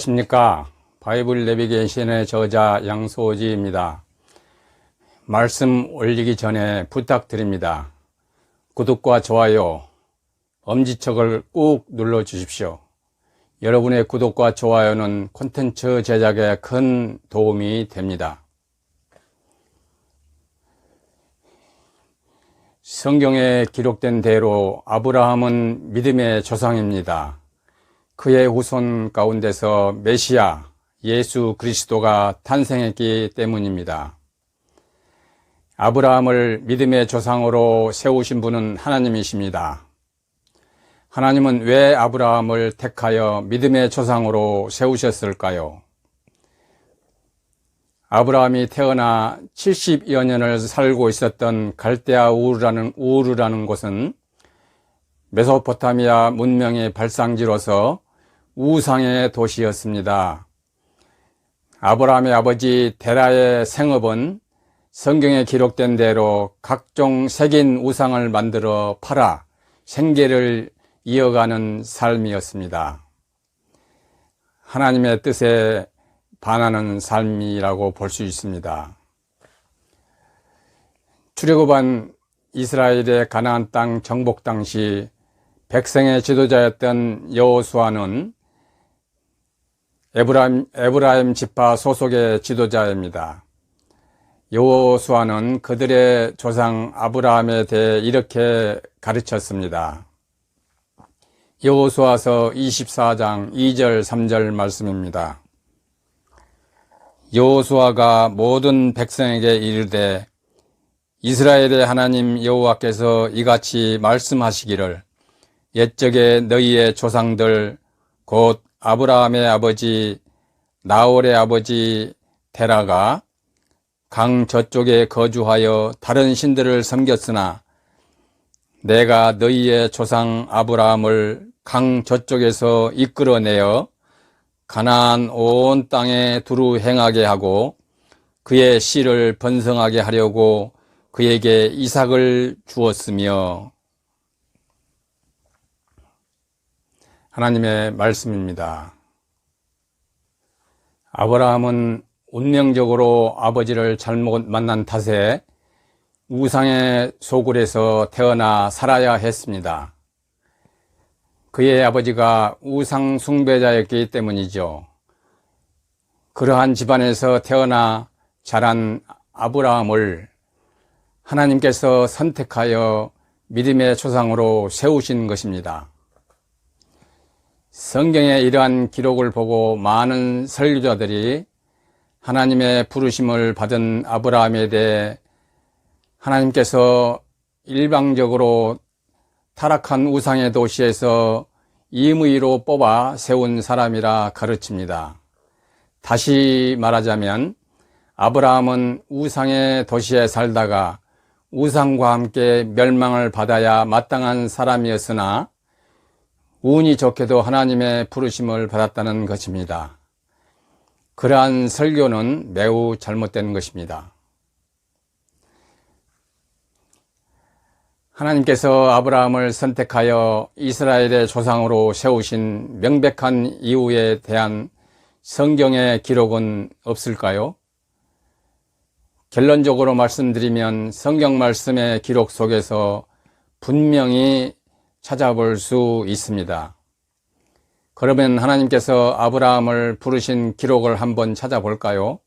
안녕하십니까. 바이블 내비게이션의 저자 양소지입니다. 말씀 올리기 전에 부탁드립니다. 구독과 좋아요, 엄지척을 꾹 눌러 주십시오. 여러분의 구독과 좋아요는 콘텐츠 제작에 큰 도움이 됩니다. 성경에 기록된 대로 아브라함은 믿음의 조상입니다. 그의 후손 가운데서 메시아 예수 그리스도가 탄생했기 때문입니다. 아브라함을 믿음의 조상으로 세우신 분은 하나님이십니다. 하나님은 왜 아브라함을 택하여 믿음의 조상으로 세우셨을까요? 아브라함이 태어나 70여 년을 살고 있었던 갈대아 우르라는, 우르라는 곳은 메소포타미아 문명의 발상지로서 우상의 도시였습니다. 아브라함의 아버지 데라의 생업은 성경에 기록된 대로 각종 색인 우상을 만들어 팔아 생계를 이어가는 삶이었습니다. 하나님의 뜻에 반하는 삶이라고 볼 수 있습니다. 출애굽한 이스라엘의 가나안 땅 정복 당시 백성의 지도자였던 여호수아는 에브라임, 에브라임 지파 소속의 지도자입니다. 여호수아는 그들의 조상 아브라함에 대해 이렇게 가르쳤습니다. 여호수아서 24장 2절 3절 말씀입니다. 여호수아가 모든 백성에게 이르되 이스라엘의 하나님 여호와께서 이같이 말씀하시기를 옛적에 너희의 조상들 곧 아브라함의 아버지 나홀의 아버지 테라가 강 저쪽에 거주하여 다른 신들을 섬겼으나 내가 너희의 조상 아브라함을 강 저쪽에서 이끌어내어 가나안 온 땅에 두루 행하게 하고 그의 씨를 번성하게 하려고 그에게 이삭을 주었으며 하나님의 말씀입니다. 아브라함은 운명적으로 아버지를 잘못 만난 탓에 우상의 소굴에서 태어나 살아야 했습니다. 그의 아버지가 우상 숭배자였기 때문이죠. 그러한 집안에서 태어나 자란 아브라함을 하나님께서 선택하여 믿음의 초상으로 세우신 것입니다. 성경의 이러한 기록을 보고 많은 설교자들이 하나님의 부르심을 받은 아브라함에 대해 하나님께서 일방적으로 타락한 우상의 도시에서 임의로 뽑아 세운 사람이라 가르칩니다. 다시 말하자면 아브라함은 우상의 도시에 살다가 우상과 함께 멸망을 받아야 마땅한 사람이었으나 운이 좋게도 하나님의 부르심을 받았다는 것입니다. 그러한 설교는 매우 잘못된 것입니다. 하나님께서 아브라함을 선택하여 이스라엘의 조상으로 세우신 명백한 이유에 대한 성경의 기록은 없을까요? 결론적으로 말씀드리면 성경 말씀의 기록 속에서 분명히 찾아볼 수 있습니다. 그러면 하나님께서 아브라함을 부르신 기록을 한번 찾아볼까요?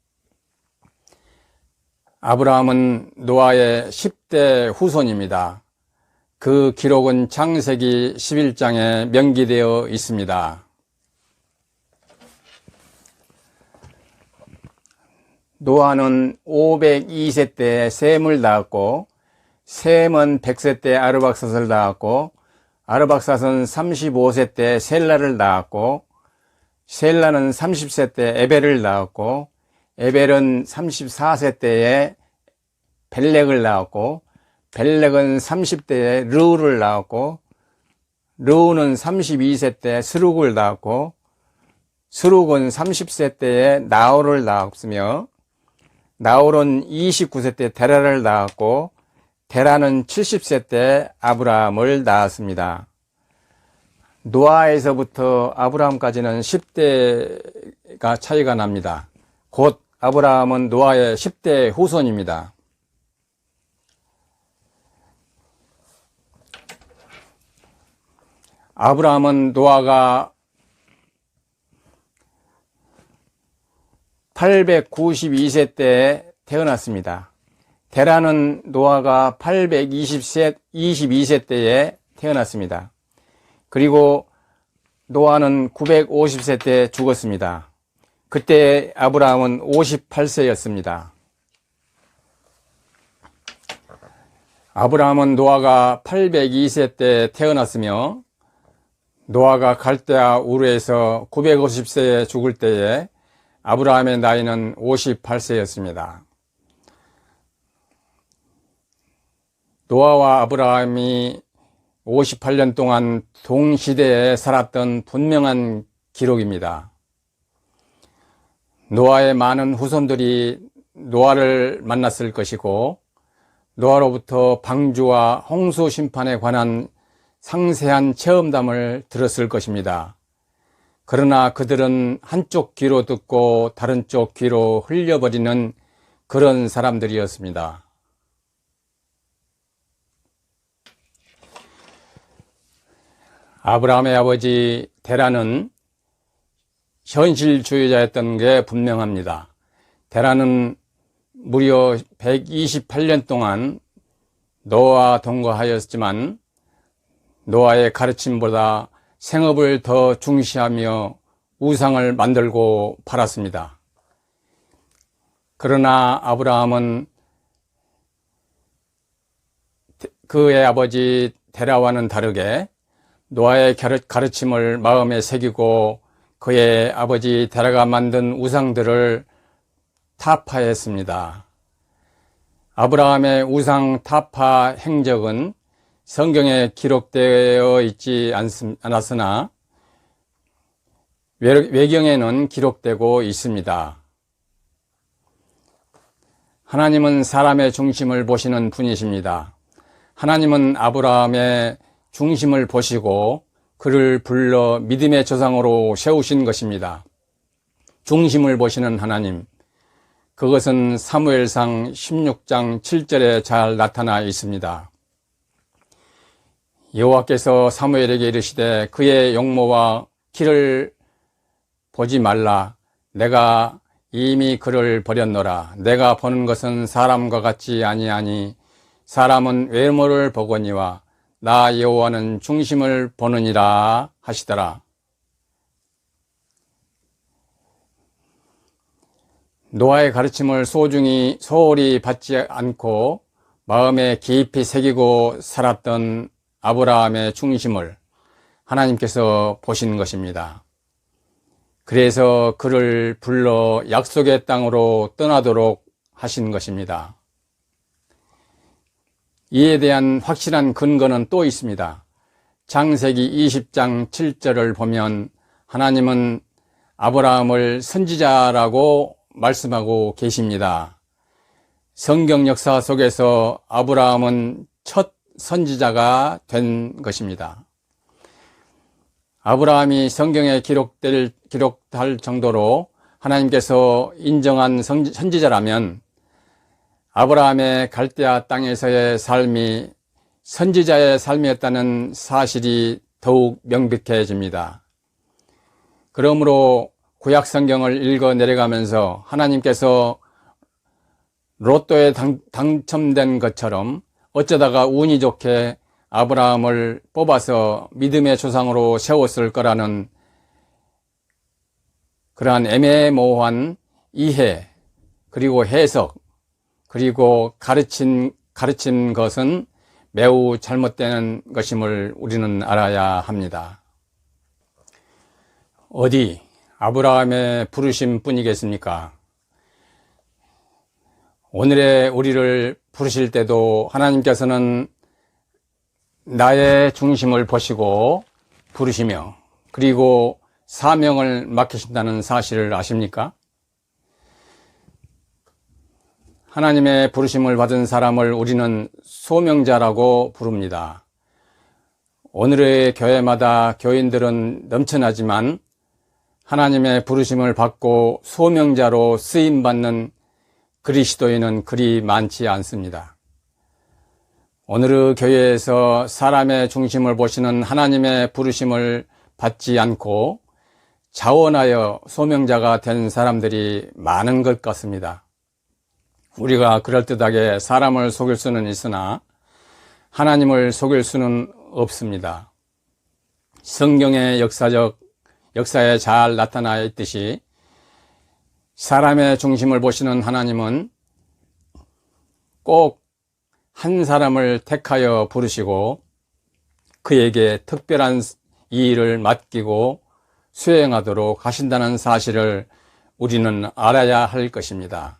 아브라함은 노아의 10대 후손입니다. 그 기록은 창세기 11장에 명기되어 있습니다. 노아는 502세 때 셈을 낳았고 셈은 100세 때 아르박삿을 낳았고 아르박삿은 35세 때 셀라를 낳았고 셀라는 30세 때 에벨을 낳았고 에벨은 34세 때에 벨렉을 낳았고 벨렉은 30대에 르우를 낳았고 르우는 32세 때 스룩을 낳았고 스룩은 30세 때에 나홀을 낳았으며 나홀은 29세 때 데라를 낳았고 데라는 70세 때 아브라함을 낳았습니다. 노아에서부터 아브라함까지는 10대가 차이가 납니다. 곧 아브라함은 노아의 10대 후손입니다. 아브라함은 노아가 892세 때 태어났습니다. 데라는 노아가 820세, 22세 때에 태어났습니다. 그리고 노아는 950세 때 죽었습니다. 그때 아브라함은 58세였습니다. 아브라함은 노아가 802세 때 태어났으며 노아가 갈대아 우르에서 950세에 죽을 때에 아브라함의 나이는 58세였습니다. 노아와 아브라함이 58년 동안 동시대에 살았던 분명한 기록입니다. 노아의 많은 후손들이 노아를 만났을 것이고 노아로부터 방주와 홍수 심판에 관한 상세한 체험담을 들었을 것입니다. 그러나 그들은 한쪽 귀로 듣고 다른 쪽 귀로 흘려버리는 그런 사람들이었습니다. 아브라함의 아버지 데라는 현실주의자였던 게 분명합니다. 데라는 무려 128년 동안 노아와 동거하였지만 노아의 가르침보다 생업을 더 중시하며 우상을 만들고 팔았습니다. 그러나 아브라함은 그의 아버지 데라와는 다르게 노아의 가르침을 마음에 새기고 그의 아버지 데라가 만든 우상들을 타파했습니다. 아브라함의 우상 타파 행적은 성경에 기록되어 있지 않았으나 외경에는 기록되고 있습니다. 하나님은 사람의 중심을 보시는 분이십니다. 하나님은 아브라함의 중심을 보시고 그를 불러 믿음의 조상으로 세우신 것입니다. 중심을 보시는 하나님. 그것은 사무엘상 16장 7절에 잘 나타나 있습니다. 여호와께서 사무엘에게 이르시되 그의 용모와 키를 보지 말라. 내가 이미 그를 버렸노라. 내가 보는 것은 사람과 같지 아니하니 사람은 외모를 보거니와 나 여호와는 중심을 보느니라 하시더라. 노아의 가르침을 소중히 소홀히 받지 않고 마음에 깊이 새기고 살았던 아브라함의 중심을 하나님께서 보신 것입니다. 그래서 그를 불러 약속의 땅으로 떠나도록 하신 것입니다. 이에 대한 확실한 근거는 또 있습니다. 장세기 20장 7절을 보면 하나님은 아브라함을 선지자라고 말씀하고 계십니다. 성경 역사 속에서 아브라함은 첫 선지자가 된 것입니다. 아브라함이 성경에 기록될, 기록할 정도로 하나님께서 인정한 선지자라면 아브라함의 갈대아 땅에서의 삶이 선지자의 삶이었다는 사실이 더욱 명백해집니다. 그러므로 구약 성경을 읽어 내려가면서 하나님께서 로또에 당, 당첨된 것처럼 어쩌다가 운이 좋게 아브라함을 뽑아서 믿음의 조상으로 세웠을 거라는 그러한 애매모호한 이해 그리고 해석 그리고 가르친, 가르친 것은 매우 잘못되는 것임을 우리는 알아야 합니다. 어디 아브라함의 부르심 뿐이겠습니까? 오늘의 우리를 부르실 때도 하나님께서는 나의 중심을 보시고 부르시며 그리고 사명을 맡기신다는 사실을 아십니까? 하나님의 부르심을 받은 사람을 우리는 소명자라고 부릅니다. 오늘의 교회마다 교인들은 넘쳐나지만 하나님의 부르심을 받고 소명자로 쓰임받는 그리스도인은 그리 많지 않습니다. 오늘의 교회에서 사람의 중심을 보시는 하나님의 부르심을 받지 않고 자원하여 소명자가 된 사람들이 많은 것 같습니다. 우리가 그럴듯하게 사람을 속일 수는 있으나 하나님을 속일 수는 없습니다. 성경의 역사적 역사에 잘 나타나 있듯이 사람의 중심을 보시는 하나님은 꼭 한 사람을 택하여 부르시고 그에게 특별한 이 일을 맡기고 수행하도록 하신다는 사실을 우리는 알아야 할 것입니다.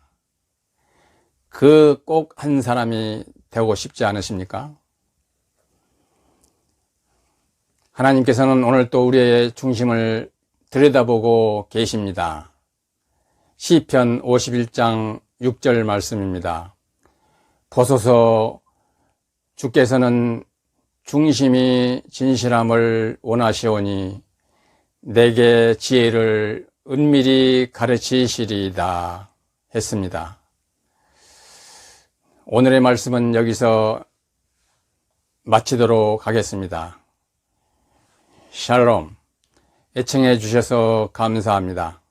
그 꼭 한 사람이 되고 싶지 않으십니까? 하나님께서는 오늘 또 우리의 중심을 들여다보고 계십니다. 시편 51장 6절 말씀입니다. 보소서 주께서는 중심이 진실함을 원하시오니 내게 지혜를 은밀히 가르치시리이다 했습니다. 오늘의 말씀은 여기서 마치도록 하겠습니다. 샬롬. 애청해 주셔서 감사합니다.